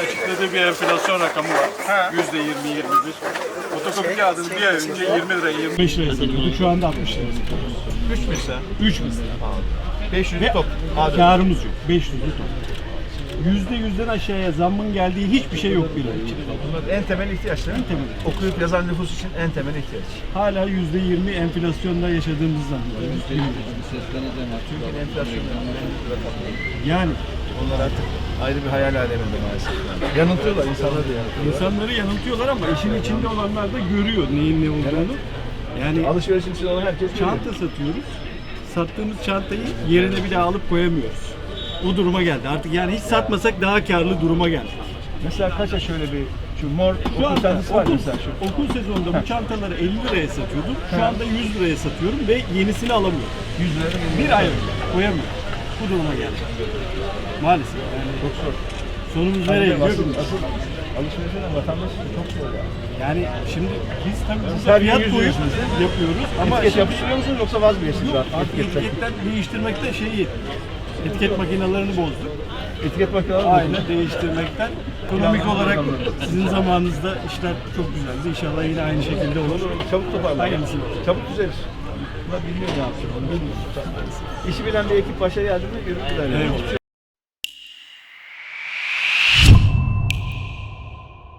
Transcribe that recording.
açıkladığı bir enflasyon rakamı var. Yüzde 20 21. Fotokopi kağıdını bir ay önce 20 liraya 25 liraya satıyorduk. Şu anda 60 liraya satıyoruz. 3 mesela. 3 mesela. 500 Ve top. Karımız yok. 500'lü top. Yüzde yüzden aşağıya zammın geldiği hiçbir şey yok bile. Bunlar en temel ihtiyaçlar. En temel. Okuyup yazan nüfus için en temel ihtiyaç. Hala yüzde 20 enflasyonda yaşadığımız zannediyoruz. Türkiye'nin enflasyonunun en büyük rakamları. Yani Onlar artık ayrı bir hayal aleminde maalesef. Yanıltıyorlar, insanları da yanıltıyorlar. insanları yanıltıyorlar ama işin içinde olanlar da görüyor neyin ne olduğunu. Yani Alışverişin içinde olan herkes çanta satıyoruz. Sattığımız çantayı yerine bir daha alıp koyamıyoruz. O duruma geldi. Artık yani hiç satmasak daha karlı duruma geldi. Mesela kaça şöyle bir şu mor Şu okul anda çantası var okul, mesela şu. okul sezonunda bu çantaları 50 liraya satıyordum. Şu anda 100 liraya satıyorum ve yenisini alamıyorum. 100 lira Bir ay önce koyamıyorum. Bu duruma geldi. Maalesef yani Çok zor. sonumuz nereye gidiyor? Asıl, alışverişe vatandaş çok zor ya. Yani şimdi biz tabii burada gün fiyat koyup değil yapıyoruz ama Etiket şimdi- yapıştırıyor musunuz yoksa vazgeçtiniz Yok, artık? artık Etiketten. etiketten değiştirmekte şeyi etiket makinelerini bozduk. Etiket makineleri Aynen değiştirmekten. Ekonomik olarak sizin zamanınızda işler çok güzeldi. İnşallah yine aynı şekilde olur. Çabuk toparlar. Hayırlısı. Çabuk düzelir. Bunlar bilmiyor ne yapacak. Onu bilmiyor. İşi bilen bir ekip başa geldi mi yürütürler. Yani. Evet.